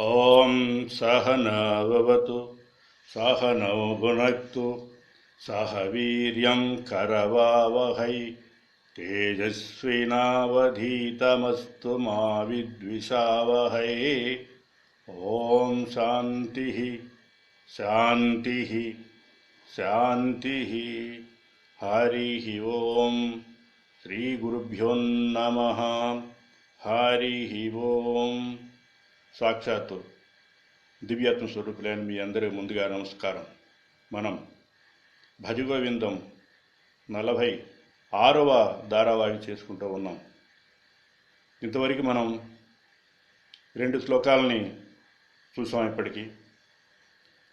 ॐ सहनावतु सहनौ भुनक्तु सह वीर्यं करवावहै तेजस्विनावधीतमस्तु मा विद्विषावहै। ॐ शान्तिः शान्तिः शान्तिः। हरिः ॐ श्रीगुरुभ्यो नमः। हरिः ॐ సాక్షాత్తు దివ్యాత్మ స్వరూపులైన మీ అందరి ముందుగా నమస్కారం. మనం భజగోవిందం నలభై ఆరవ ధారావాహి చేసుకుంటూ ఉన్నాం. ఇంతవరకు మనం రెండు శ్లోకాలని చూసాం ఇప్పటికీ.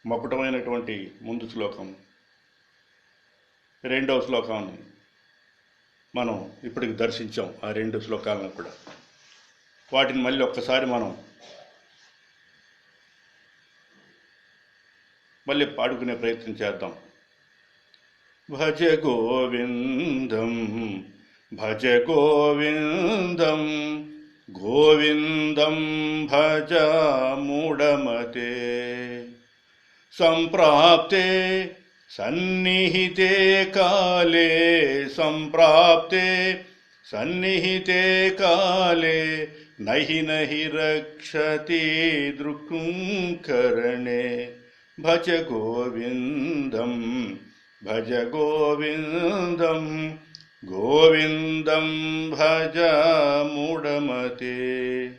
మకుటమైనటువంటి ముందు శ్లోకం రెండవ శ్లోకాన్ని మనం ఇప్పటికి దర్శించాం ఆ రెండు శ్లోకాలను కూడా. వాటిని మళ్ళీ ఒక్కసారి మనం మళ్ళీ పాడుకునే ప్రయత్నం చేద్దాం భజ గోవిందం భజ గోవిందం గోవిందం భజ మూఢమతే సంప్రాప్తే సన్నిహితే కాలే సంప్రాప్తే సన్నిహితే కాలే నహి నహి రక్షతి దృక్కరణే भज गोविन्दं भज गोविन्दं गोविन्दं भज मूढमते।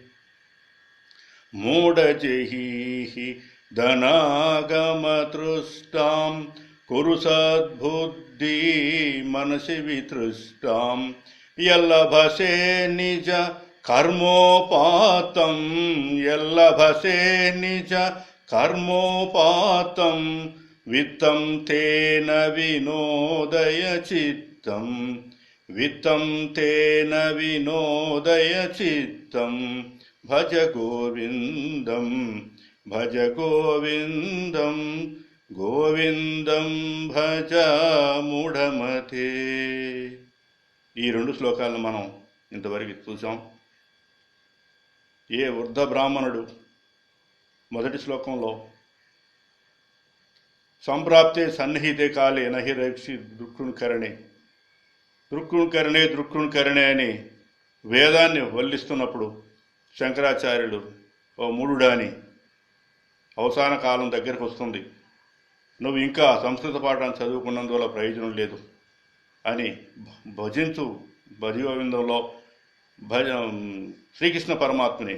मूढजहीः धनागमतृष्टां कुरु सद्बुद्धि मनसि वितृष्टां यल्लभसे निज कर्मोपातं यल्लभसे निज కర్మోపాతం విత్తం తేన వినోదయ చిత్తం. విత్తం తేన వినోదయ చిత్తం. భజ గోవిందం భజ గోవిందం గోవిందం భజ మూఢమతే ఈ రెండు శ్లోకాలను మనం ఇంతవరకు చూసాం ఏ వృద్ధ బ్రాహ్మణుడు మొదటి శ్లోకంలో సంప్రాప్తే సన్నిహితే కాలే నహి రేక్షి దృక్కుణకరణే దృక్కుణకరణే దృక్కుణకరణే అని వేదాన్ని వల్లిస్తున్నప్పుడు శంకరాచార్యులు ఓ మూడుడాని అవసాన కాలం దగ్గరకు వస్తుంది. నువ్వు ఇంకా సంస్కృత పాఠాన్ని చదువుకున్నందువల్ల ప్రయోజనం లేదు అని భజించు భజగోవిందంలో భజ శ్రీకృష్ణ పరమాత్మని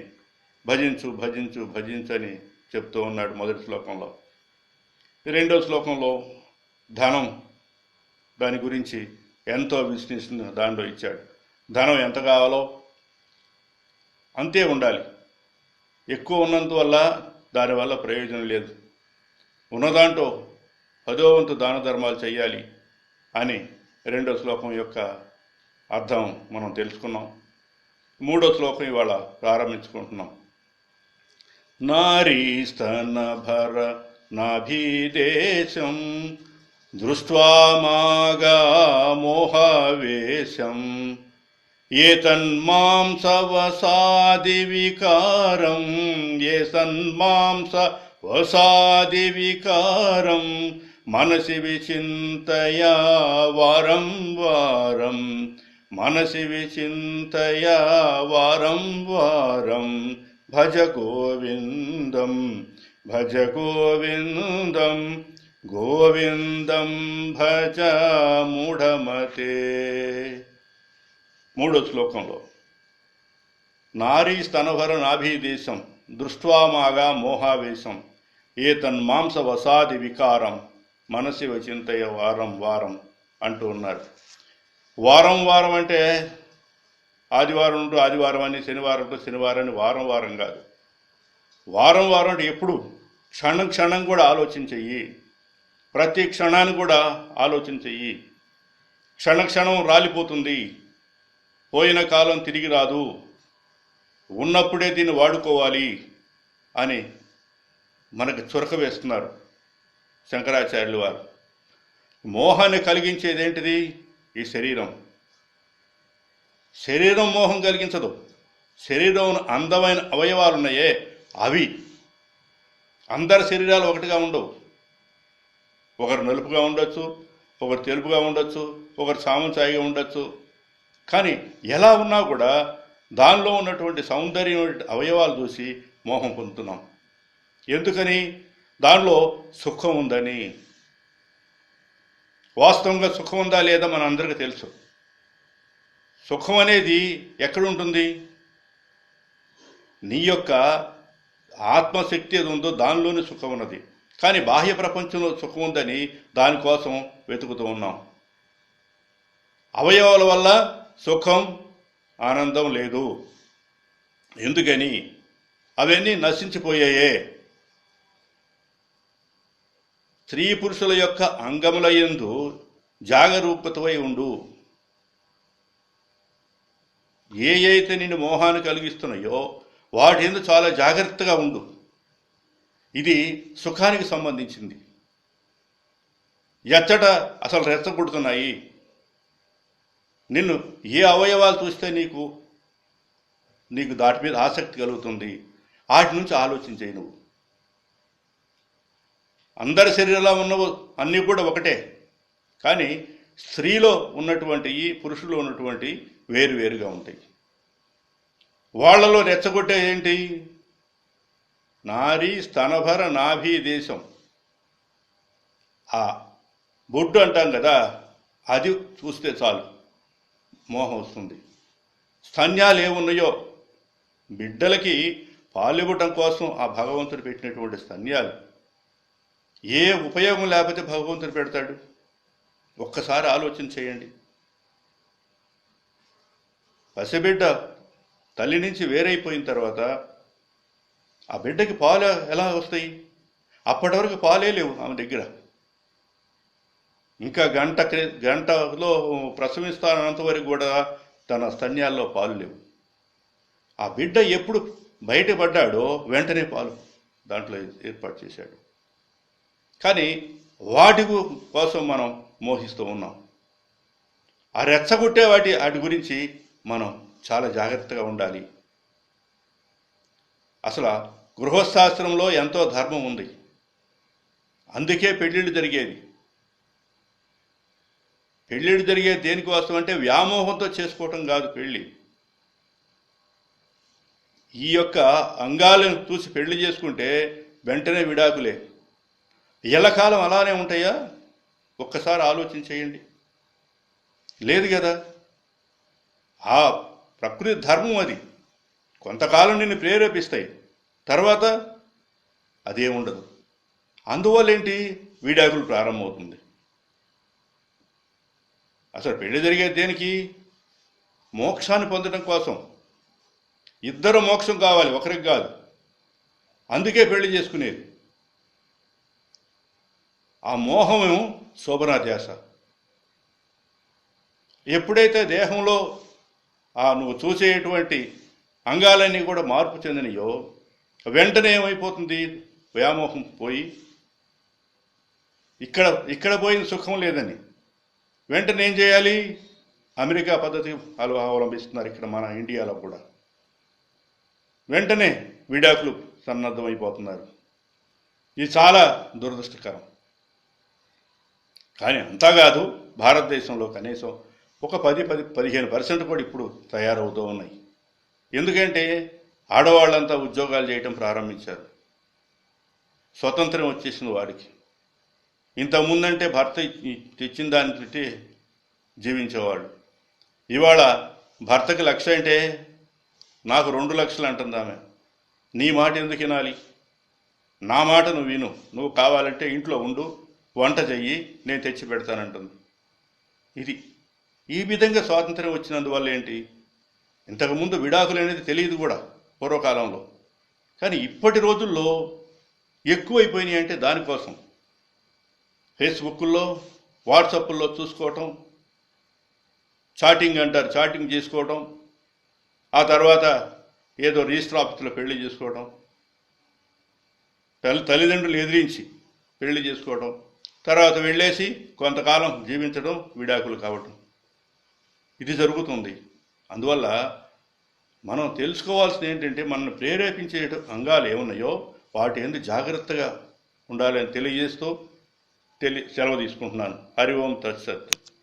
భజించు భజించు భజించు అని చెప్తూ ఉన్నాడు మొదటి శ్లోకంలో. రెండో శ్లోకంలో ధనం దాని గురించి ఎంతో విశ్లేషణ దాంట్లో ఇచ్చాడు. ధనం ఎంత కావాలో అంతే ఉండాలి. ఎక్కువ ఉన్నందువల్ల దానివల్ల ప్రయోజనం లేదు. ఉన్నదాంట్లో పదో వంతు దాన ధర్మాలు చేయాలి అని రెండో శ్లోకం యొక్క అర్థం మనం తెలుసుకున్నాం. మూడో శ్లోకం ఇవాళ ప్రారంభించుకుంటున్నాం. नारीस्तनभर नाभिदेशम् दृष्ट्वा मागामोहवेशम्। एतन् मांस वसादिविकारम् एतन् मनसि विचिन्तया वारं वारम् मनसि विचिन्तया वारं वारम् భజ గోవిందం భజ గోవిందం గోవిందం భజ మూఢమతే. మూడో శ్లోకంలో నారీ స్తనభర నాభీదేశం దృష్ట్వామాగా మోహావేశం ఏ తన్మాంస వసాది వికారం మనసి వచింతయ వారం వారం అంటూ ఉన్నారు. వారం వారం అంటే ఆదివారం ఉంటూ ఆదివారం అని శనివారం ఉంటూ శనివారం అని వారం వారం కాదు. వారం వారం అంటే ఎప్పుడు? క్షణం క్షణం కూడా ఆలోచన చెయ్యి ప్రతి క్షణాన్ని కూడా ఆలోచన చెయ్యి క్షణ క్షణం రాలిపోతుంది. పోయిన కాలం తిరిగి రాదు. ఉన్నప్పుడే దీన్ని వాడుకోవాలి అని మనకు చురక వేస్తున్నారు శంకరాచార్యులు వారు. మోహాన్ని కలిగించేది ఏంటిది ఈ శరీరం. శరీరం మోహం కలిగించదు. శరీరం అందమైన అవయవాలు ఉన్నాయే. అవి అందరి శరీరాలు ఒకటిగా ఉండవు. ఒకరు నలుపుగా ఉండొచ్చు ఒకరు తెలుపుగా ఉండొచ్చు ఒకరు సాముచాయిగా ఉండొచ్చు. కానీ ఎలా ఉన్నా కూడా దానిలో ఉన్నటువంటి సౌందర్యం అవయవాలు చూసి మోహం పొందుతున్నాం. ఎందుకని? దానిలో సుఖం ఉందని. వాస్తవంగా సుఖం ఉందా లేదా మన అందరికీ తెలుసు. సుఖం అనేది ఎక్కడ ఉంటుంది నీ యొక్క ఆత్మశక్తి ఏది ఉందో దానిలోనే సుఖం ఉన్నది. కానీ బాహ్య ప్రపంచంలో సుఖం ఉందని దానికోసం వెతుకుతూ ఉన్నాం. అవయవాల వల్ల సుఖం ఆనందం లేదు. ఎందుకని? అవన్నీ నశించిపోయాయే. స్త్రీ పురుషుల యొక్క అంగముల యందు జాగరూకతవై ఉండు. ఏ అయితే నిన్ను మోహాన్ని కలిగిస్తున్నాయో వాటి ఎందు చాలా జాగ్రత్తగా ఉండు. ఇది సుఖానికి సంబంధించింది. ఎచ్చట అసలు రెచ్చగొడుతున్నాయి. నిన్ను ఏ అవయవాలు చూస్తే నీకు నీకు దాటి మీద ఆసక్తి కలుగుతుంది. వాటి నుంచి ఆలోచించేయి నువ్వు. అందరి శరీరంలో ఉన్నవు అన్నీ కూడా ఒకటే. కానీ స్త్రీలో ఉన్నటువంటి పురుషులో ఉన్నటువంటి వేరు వేరుగా ఉంటాయి. వాళ్ళలో రెచ్చగొట్టే ఏంటి? నారీ స్తనభర నాభీ దేశం. ఆ బొడ్డు అంటాం కదా అది చూస్తే చాలు మోహం వస్తుంది. స్తన్యాలు ఏమున్నాయో? బిడ్డలకి పాలివ్వటం కోసం ఆ భగవంతుడు పెట్టినటువంటి స్తన్యాలు. ఏ ఉపయోగం లేకపోతే భగవంతుడు పెడతాడు? ఒక్కసారి ఆలోచన చేయండి. పసిబిడ్డ తల్లి నుంచి వేరైపోయిన తర్వాత ఆ బిడ్డకి పాలు ఎలా వస్తాయి? అప్పటి వరకు పాలే లేవు ఆమె దగ్గర. ఇంకా గంట క్రి- గంటలో ప్రసవిస్తానంత వరకు కూడా తన స్తన్యాల్లో పాలు లేవు. ఆ బిడ్డ ఎప్పుడు బయటపడ్డాడో వెంటనే పాలు దాంట్లో ఏర్పాటు చేశాడు. కానీ వాటి కోసం మనం మోహిస్తూ ఉన్నాం. ఆ రెచ్చగొట్టే వాటి వాటి గురించి మనం చాలా జాగ్రత్తగా ఉండాలి. అసలు ఆ గృహశాస్త్రంలో ఎంతో ధర్మం ఉంది. అందుకే పెళ్ళిళ్ళు జరిగేది పెళ్ళిళ్ళు జరిగేది దేనికోసం అంటే వ్యామోహంతో చేసుకోవటం కాదు పెళ్ళి. ఈ యొక్క అంగాలను చూసి పెళ్ళి చేసుకుంటే వెంటనే విడాకులే. ఎల్లకాలం అలానే ఉంటాయా? ఒక్కసారి ఆలోచన చేయండి లేదు కదా? ఆ ప్రకృతి ధర్మం అది. కొంతకాలం నిన్ను ప్రేరేపిస్తాయి. తర్వాత అదే ఉండదు. అందువల్ల ఏంటి వీడాకులు ప్రారంభమవుతుంది. అసలు పెళ్ళి జరిగేది దేనికి? మోక్షాన్ని పొందడం కోసం. ఇద్దరు మోక్షం కావాలి ఒకరికి కాదు. అందుకే పెళ్ళి చేసుకునేది. ఆ మోహము శోభనాధ్యాస. ఎప్పుడైతే దేహంలో ఆ నువ్వు చూసేటువంటి అంగాలన్నీ కూడా మార్పు చెందినయో వెంటనే ఏమైపోతుంది? వ్యామోహం పోయి ఇక్కడ ఇక్కడ పోయిన సుఖం లేదని. వెంటనే ఏం చేయాలి? అమెరికా పద్ధతి అవలంబిస్తున్నారు ఇక్కడ మన ఇండియాలో కూడా. వెంటనే విడాకులు సన్నద్ధమైపోతున్నారు. ఇది చాలా దురదృష్టకరం. కానీ అంతా కాదు భారతదేశంలో కనీసం ఒక పది పది పదిహేను పర్సెంట్ కూడా ఇప్పుడు తయారవుతూ ఉన్నాయి. ఎందుకంటే ఆడవాళ్ళంతా ఉద్యోగాలు చేయటం ప్రారంభించారు. స్వతంత్రం వచ్చేసింది వాడికి. ఇంతకుముందంటే భర్త తెచ్చిన దాన్ని పెట్టి జీవించేవాళ్ళు ఇవాళ భర్తకి లక్ష అంటే నాకు రెండు లక్షలు అంటుంది ఆమె. నీ మాట ఎందుకు వినాలి? నా మాట నువ్వు విను. నువ్వు కావాలంటే ఇంట్లో ఉండు వంట చెయ్యి నేను తెచ్చి పెడతానంటుంది. ఇది ఈ విధంగా స్వాతంత్రం వచ్చినందువల్ల ఏంటి? ఇంతకుముందు విడాకులు అనేది తెలియదు కూడా పూర్వకాలంలో. కానీ ఇప్పటి రోజుల్లో ఎక్కువైపోయినాయి అంటే దానికోసం. ఫేస్బుక్లో వాట్సాప్లో చూసుకోవటం చాటింగ్ అంటారు చాటింగ్ చేసుకోవటం ఆ తర్వాత ఏదో రిజిస్టర్ ఆఫీసులో పెళ్ళి చేసుకోవటం తల్లి తల్లిదండ్రులు ఎదిరించి పెళ్ళి చేసుకోవటం తర్వాత వెళ్ళేసి కొంతకాలం జీవించడం విడాకులు కావటం. ఇది జరుగుతుంది. అందువల్ల మనం తెలుసుకోవాల్సింది ఏంటంటే మనల్ని ప్రేరేపించే అంగాలు ఏమున్నాయో వాటి ఎందుకు జాగ్రత్తగా ఉండాలని తెలియజేస్తూ తెలి సెలవు తీసుకుంటున్నాను. హరి ఓం తత్సత్.